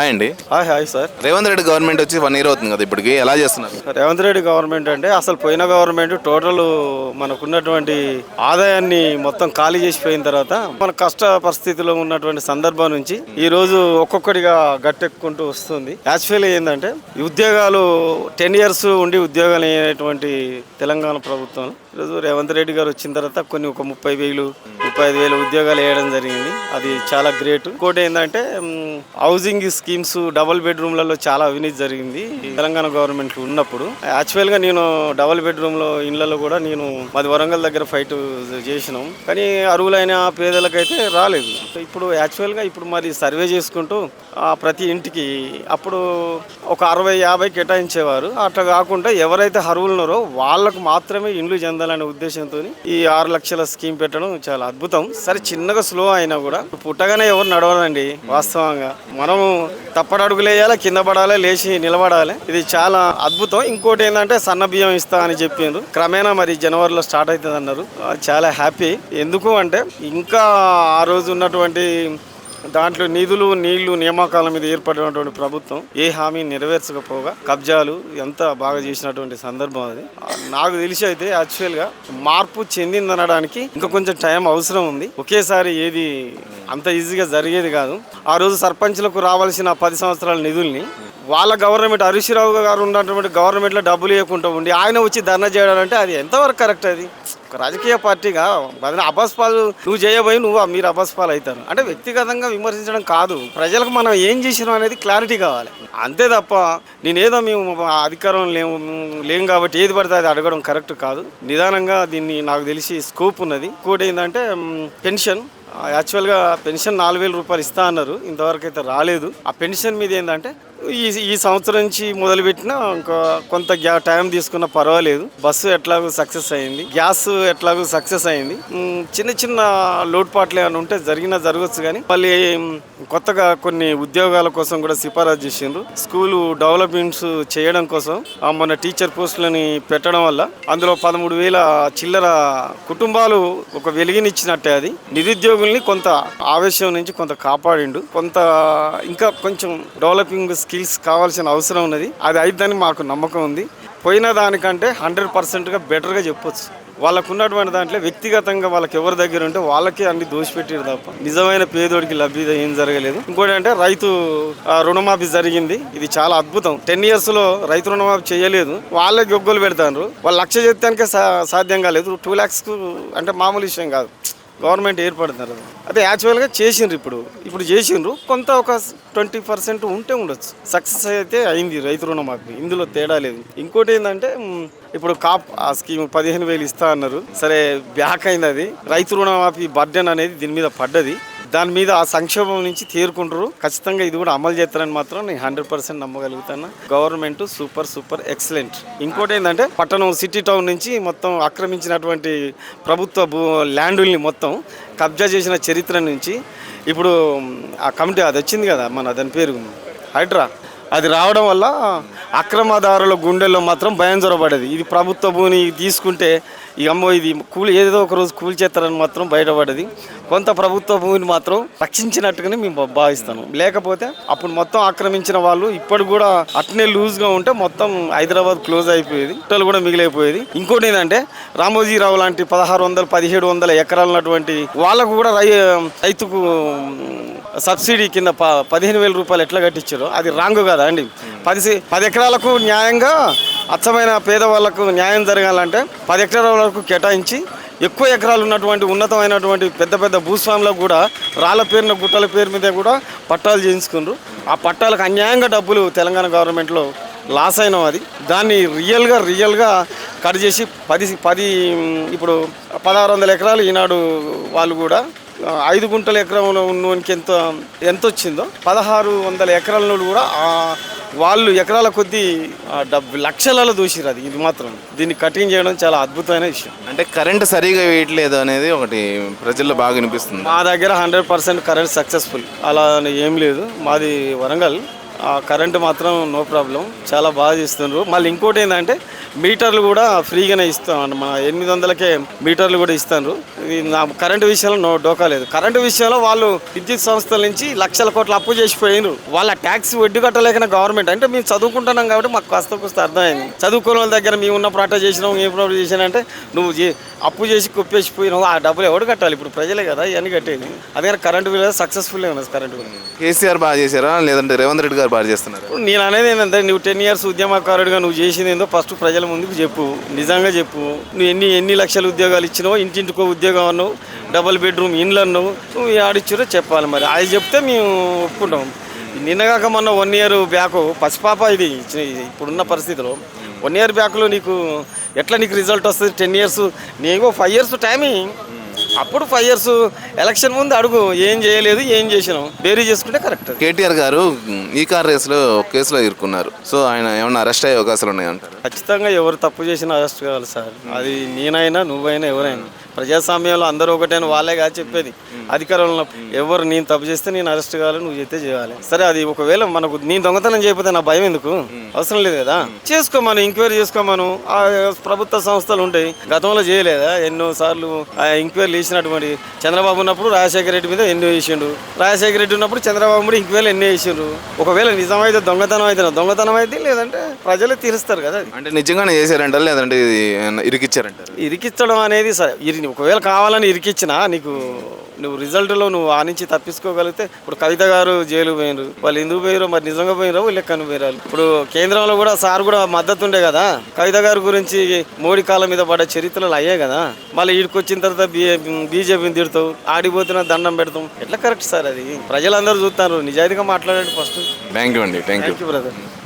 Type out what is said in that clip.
Hi అండి. Hi hi sir Revanth Reddy government వచ్చి one year అవుతుంది కదా ఇప్పటికి. ఎలా చేస్తున్నారు? రేవంత్ రెడ్డి గవర్నమెంట్ అంటే అసలు పోయిన గవర్నమెంట్ టోటల్ మనకున్నటువంటి ఆదాయాన్ని మొత్తం ఖాళీ చేసిపోయిన తర్వాత మన కష్ట పరిస్థితిలో ఉన్నటువంటి సందర్భం నుంచి ఈ రోజు ఒక్కొక్కటిగా గట్టెక్కుంటూ వస్తుంది. యాక్చువల్లీ ఏంటంటే ఈ ఉద్యోగాలు టెన్ ఇయర్స్ ఉండి ఉద్యోగాలు అయినటువంటి తెలంగాణ ప్రభుత్వం ఈరోజు రేవంత్ రెడ్డి గారు వచ్చిన తర్వాత కొన్ని ఒక ముప్పై వేలు ముప్పై ఐదు వేలు ఉద్యోగాలు వేయడం జరిగింది. అది చాలా గ్రేట్ ఇంకోటి ఏంటంటే హౌసింగ్ స్కీమ్స్ డబుల్ బెడ్రూమ్లలో చాలా అవినీతి జరిగింది తెలంగాణ గవర్నమెంట్ ఉన్నప్పుడు. యాక్చువల్గా నేను డబుల్ బెడ్రూమ్లో ఇళ్ళలో కూడా నేను మాది వరంగల్ దగ్గర ఫైట్ చేసినాం. కానీ అరువులైన పేదలకైతే రాలేదు. ఇప్పుడు యాక్చువల్గా ఇప్పుడు మరి సర్వే చేసుకుంటూ ప్రతి ఇంటికి అప్పుడు ఒక అరవై యాభై కేటాయించేవారు. అట్లా కాకుండా ఎవరైతే అరువులున్నారో వాళ్ళకు మాత్రమే ఇండ్లు చెందాలనే ఉద్దేశంతో ఈ ఆరు లక్షల స్కీమ్ పెట్టడం చాలా అద్భుతం. సరే చిన్నగా స్లో అయినా కూడా పుట్టగానే ఎవరు నడవరండి వాస్తవంగా. మనము తప్పడడుగులు వేయాలి కింద పడాలి లేచి నిలబడాలి. ఇది చాలా అద్భుతం. ఇంకోటి ఏంటంటే సన్న బియ్యం ఇస్తా అని చెప్పిండ్రు. క్రమేణా మరి జనవరిలో స్టార్ట్ అవుతుంది అన్నారు చాలా హ్యాపీ. ఎందుకు అంటే ఇంకా ఆ రోజు ఉన్నటువంటి దాంట్లో నిధులు నీళ్ళు నియామకాల మీద ఏర్పడినటువంటి ప్రభుత్వం ఏ హామీ నెరవేర్చకపోగా కబ్జాలు ఎంత బాగా చేసినటువంటి సందర్భం అది. నాకు తెలిసి అయితే యాక్చువల్గా మార్పు చెందిందనడానికి ఇంకా కొంచెం టైం అవసరం ఉంది. ఒకేసారి ఏది అంత ఈజీగా జరిగేది కాదు. ఆ రోజు సర్పంచ్లకు రావాల్సిన పది సంవత్సరాల నిధుల్ని వాళ్ళ గవర్నమెంట్ హరీష్ రావు గారు ఉన్నటువంటి గవర్నమెంట్లో డబ్బులు ఇవ్వకుండా ఉండి ఆయన వచ్చి ధర్నా చేయడం అంటే అది ఎంతవరకు కరెక్ట్ అది? రాజకీయ పార్టీగా బదిలీ అబస్పాలు నువ్వు చేయబోయి నువ్వు మీరు అబస్పాలు అవుతారు. అంటే వ్యక్తిగతంగా విమర్శించడం కాదు ప్రజలకు మనం ఏం చేసినాం అనేది క్లారిటీ కావాలి. అంతే తప్ప నేనేదో మేము అధికారం లేము లేం కాబట్టి ఏది పడితే అది అడగడం కరెక్ట్ కాదు. నిదానంగా దీన్ని నాకు తెలిసి స్కోప్ ఉన్నది. ఇంకోటి ఏంటంటే పెన్షన్. యాక్చువల్గా పెన్షన్ నాలుగు వేల రూపాయలు ఇస్తా అన్నారు. ఇంతవరకు అయితే రాలేదు. ఆ పెన్షన్ మీద ఏంటంటే ఈ ఈ సంవత్సరం నుంచి మొదలుపెట్టిన ఇంకా కొంత గ్యా టైం తీసుకున్న పర్వాలేదు. బస్సు ఎట్లాగో సక్సెస్ అయింది. గ్యాస్ ఎట్లాగో సక్సెస్ అయింది. చిన్న చిన్న లోటుపాట్లు ఏమైనా ఉంటే జరిగినా జరగచ్చు కానీ మళ్ళీ కొత్తగా కొన్ని ఉద్యోగాల కోసం కూడా సిఫారసు చేసిండ్రు. స్కూలు డెవలప్మెంట్స్ చేయడం కోసం మన టీచర్ పోస్టులని పెట్టడం వల్ల అందులో పదమూడు వేల చిల్లర కుటుంబాలు ఒక వెలిగినిచ్చినట్టే అది. నిరుద్యోగుల్ని కొంత ఆవేశం నుంచి కొంత కాపాడిండు. కొంత ఇంకా కొంచెం డెవలపింగ్ స్కిల్స్ కావాల్సిన అవసరం ఉన్నది. అది అయిద్దని మాకు నమ్మకం ఉంది. పోయిన దానికంటే హండ్రెడ్ పర్సెంట్గా బెటర్గా చెప్పొచ్చు. వాళ్ళకు ఉన్నటువంటి దాంట్లో వ్యక్తిగతంగా వాళ్ళకి ఎవరి దగ్గర ఉంటే వాళ్ళకే అన్ని దోషిపెట్టారు తప్ప. నిజమైన పేదోడికి లభ్యత ఏం జరగలేదు. ఇంకోటి అంటే రైతు రుణమాఫీ జరిగింది. ఇది చాలా అద్భుతం. టెన్ ఇయర్స్లో రైతు రుణమాఫీ చేయలేదు. వాళ్ళే గొగ్గలు పెడతారు వాళ్ళు లక్ష చేస్తానికే సా- సాధ్యం కాలేదు. టూ ల్యాక్స్ అంటే మామూలు విషయం కాదు. గవర్నమెంట్ ఏర్పడుతున్నారు అదే యాక్చువల్గా చేసిండ్రు ఇప్పుడు. ఇప్పుడు చేసిండ్రు. కొంత ఒక ట్వంటీ పర్సెంట్ ఉంటే ఉండొచ్చు. సక్సెస్ అయితే అయింది రైతు రుణమాఫీ. ఇందులో తేడా లేదు. ఇంకోటి ఏంటంటే ఇప్పుడు కాప్ ఆ స్కీమ్ పదిహేను వేలు ఇస్తా అన్నారు. సరే బ్యాక్ అయింది అది. రైతు రుణమాఫీ బర్డెన్ అనేది దీని మీద పడ్డది. దాని మీద ఆ సంక్షోభం నుంచి తీరుకుంటారు ఖచ్చితంగా ఇది కూడా అమలు చేస్తారని మాత్రం నేను hundred percent నమ్మగలుగుతాను. Government super super excellent. ఇంకోటి ఏంటంటే పట్టణం సిటీ టౌన్ నుంచి మొత్తం ఆక్రమించినటువంటి ప్రభుత్వ భూ ల్యాండుల్ని మొత్తం కబ్జా చేసిన చరిత్ర నుంచి ఇప్పుడు ఆ కమిటీ అది వచ్చింది కదా మన దాని పేరు. హైడ్రా. అది రావడం వల్ల అక్రమదారుల గుండెల్లో మాత్రం భయం జొరబడేది ఇది ప్రభుత్వ భూమిని తీసుకుంటే ఈ అమ్మో ఇది కూలి ఏదో ఒక రోజు కూలి చేస్తారని మాత్రం బయటపడది. కొంత ప్రభుత్వ భూమిని మాత్రం రక్షించినట్టుగానే మేము భావిస్తాను. లేకపోతే అప్పుడు మొత్తం ఆక్రమించిన వాళ్ళు ఇప్పుడు కూడా అట్నే లూజ్గా ఉంటే మొత్తం హైదరాబాద్ క్లోజ్ అయిపోయేది. హోటల్ కూడా మిగిలిపోయేది. ఇంకోటి ఏంటంటే రామోజీరావు లాంటి పదహారు వందల పదిహేడు వందల ఎకరాలు ఉన్నటువంటి వాళ్ళకు కూడా రై రైతుకు సబ్సిడీ కింద ప పదిహేను వేల రూపాయలు ఎట్లా కట్టించారో? అది రాంగ్ కదా అండి? పది పది ఎకరాలకు న్యాయంగా అచ్చమైన పేదవాళ్ళకు న్యాయం జరగాలంటే పది ఎకరాలకు కేటాయించి ఎక్కువ ఎకరాలు ఉన్నటువంటి ఉన్నతమైనటువంటి పెద్ద పెద్ద భూస్వాములకు కూడా రాళ్ళ పేరున గుట్టల పేరు మీద కూడా పట్టాలు చేయించుకున్నారు. ఆ పట్టాలకు అన్యాయంగా డబ్బులు తెలంగాణ గవర్నమెంట్లో లాస్ అయినాం అది. దాన్ని రియల్గా రియల్గా కట్ చేసి పది పది ఇప్పుడు పదహారు వందల ఎకరాలు ఈనాడు వాళ్ళు కూడా ఐదు గుంటల ఎకరంలో ఉన్నోనికి ఎంత ఎంత వచ్చిందో పదహారు వందల ఎకరాల కూడా వాళ్ళు ఎకరాల కొద్దీ డబ్బు లక్షలలో దూసిరు అది ఇది మాత్రం. దీన్ని కటింగ్ చేయడం చాలా అద్భుతమైన విషయం. అంటే కరెంట్ సరిగా వేయట్లేదు అనేది ఒకటి ప్రజల్లో బాగా వినిపిస్తుంది. మా దగ్గర హండ్రెడ్ పర్సెంట్ కరెంట్ సక్సెస్ఫుల్. అలా ఏం లేదు. మాది వరంగల్. కరెంటు మాత్రం నో ప్రాబ్లం. చాలా బాగా చేస్తున్నారు మళ్ళీ ఇంకోటి ఏంటంటే మీటర్లు కూడా ఫ్రీగానే ఇస్తాం మన ఎనిమిది వందలకే మీటర్లు కూడా ఇస్తారు ఇది నా కరెంటు విషయంలో నో డోకా లేదు. కరెంటు విషయంలో వాళ్ళు విద్యుత్ సంస్థల నుంచి లక్షల కోట్ల అప్పు చేసిపోయినారు వాళ్ళ ట్యాక్స్ వడ్డీ కట్టలేకన గవర్నమెంట్. అంటే మేము చదువుకుంటున్నాం కాబట్టి మాకు కాస్త కూస్త అర్థమైంది. చదువుకున్న వాళ్ళ దగ్గర మేము ఉన్న ప్రాట చేసినాం ఏ ప్రాబ్లం చేసినా నువ్వు అప్పు చేసి కుప్పేసిపోయినావు ఆ డబ్బులు ఎవడు కట్టాలి? ఇప్పుడు ప్రజలే కదా ఇవన్నీ కట్టేది. అదే కరెంటు బిల్ సక్సెస్ఫుల్ ఉన్నది కరెంటు బిల్. కేసీఆర్ బాగా చేశారా? లేదంటే రేవంత్ రెడ్డి గారు బాగా చేస్తున్నారు? నేను అనేది ఏంటంటే నువ్వు టెన్ ఇయర్స్ ఉద్యమకారుడిగా నువ్వు చేసింది ఏందో ఫస్ట్ ప్రజల ముందుకు చెప్పు. నిజంగా చెప్పు. నువ్వు ఎన్ని ఎన్ని లక్షల ఉద్యోగాలు ఇచ్చినావు ఇంటింటికో ఉద్యోగం అన్నావు డబుల్ బెడ్రూమ్ ఇండ్లు అన్నావు నువ్వు ఆడిచ్చారో చెప్పాలి మరి. అది చెప్తే మేము ఒప్పుకుంటాం. నిన్నగాక మొన్న వన్ ఇయర్ బ్యాక్ పసిపాప ఇది ఇది ఇప్పుడున్న పరిస్థితిలో. వన్ ఇయర్ బ్యాక్లో నీకు ఎట్లా నీకు రిజల్ట్ వస్తుంది? టెన్ ఇయర్స్ నీకు ఫైవ్ ఇయర్స్ టైమింగ్ అప్పుడు ఫైవ్ ఇయర్స్ ఎలక్షన్ ముందు అడుగు ఏం చేయలేదు ఏం చేసినాం? బేరీ చేసుకుంటే కరెక్ట్ కేటీఆర్ గారు ఈ కార్ రేస్లో కేసులో ఇరుక్కున్నారు. సో ఆయన ఏమన్నా అరెస్ట్ అయ్యే అవకాశాలు ఉన్నాయంటారు ఖచ్చితంగా ఎవరు తప్పు చేసినా అరెస్ట్ కావాలి సార్. అది నేనైనా నువ్వైనా ఎవరైనా. ప్రజాస్వామ్యంలో అందరూ ఒకటైన వాళ్ళే కాదు చెప్పేది. అధికారంలో ఎవరు నేను తప్పు చేస్తే నేను అరెస్ట్ కావాలి నువ్వు చేస్తే చేయాలి. సరే అది ఒకవేళ మనకు నేను దొంగతనం చేయకపోతే నా భయం ఎందుకు? అవసరం లేదు కదా? చేసుకోమను ఎంక్వైరీ చేసుకోమను ఆ ప్రభుత్వ సంస్థలు ఉంటాయి. గతంలో చేయలేదా? ఎన్నో సార్లు ఆ ఎంక్వైరీ చేసినటువంటి చంద్రబాబు ఉన్నప్పుడు రాజశేఖర రెడ్డి మీద ఎన్నో వేసిండు రాజశేఖర రెడ్డి ఉన్నప్పుడు చంద్రబాబు కూడా ఎంక్వైరీ ఎన్నో వేసిండు ఒకవేళ నిజమైతే దొంగతనం అయితే దొంగతనం అయితే లేదంటే ప్రజలే తీరుస్తారు కదా. అంటే నిజంగానే చేశారంటారు? లేదంటే ఇరికిచ్చారంటారు? ఇరికిచ్చడం అనేది ఒకవేళ కావాలని ఇరికిచ్చినా నీకు నువ్వు రిజల్ట్లో నువ్వు ఆ నుంచి తప్పించుకోగలిగితే ఇప్పుడు కవిత గారు జైలు పోయినరు. వాళ్ళు ఎందుకు పోయారో మరి నిజంగా పోయినరో లెక్కను పోయారు ఇప్పుడు కేంద్రంలో కూడా సార్ కూడా మద్దతు ఉండే కదా. కవిత గారి గురించి మోడీ కాలం మీద పడ్డ చరిత్రలు అయ్యాయి కదా. మళ్ళీ ఈడికి వచ్చిన తర్వాత బీజేపీని తిడతావు ఆడిపోతున్నా దండం పెడతాం ఎట్లా కరెక్ట్ సార్ అది? ప్రజలందరూ చూస్తారు నిజాయితీగా మాట్లాడండి ఫస్ట్. థ్యాంక్ యూ అండి థ్యాంక్ యూ బ్రదర్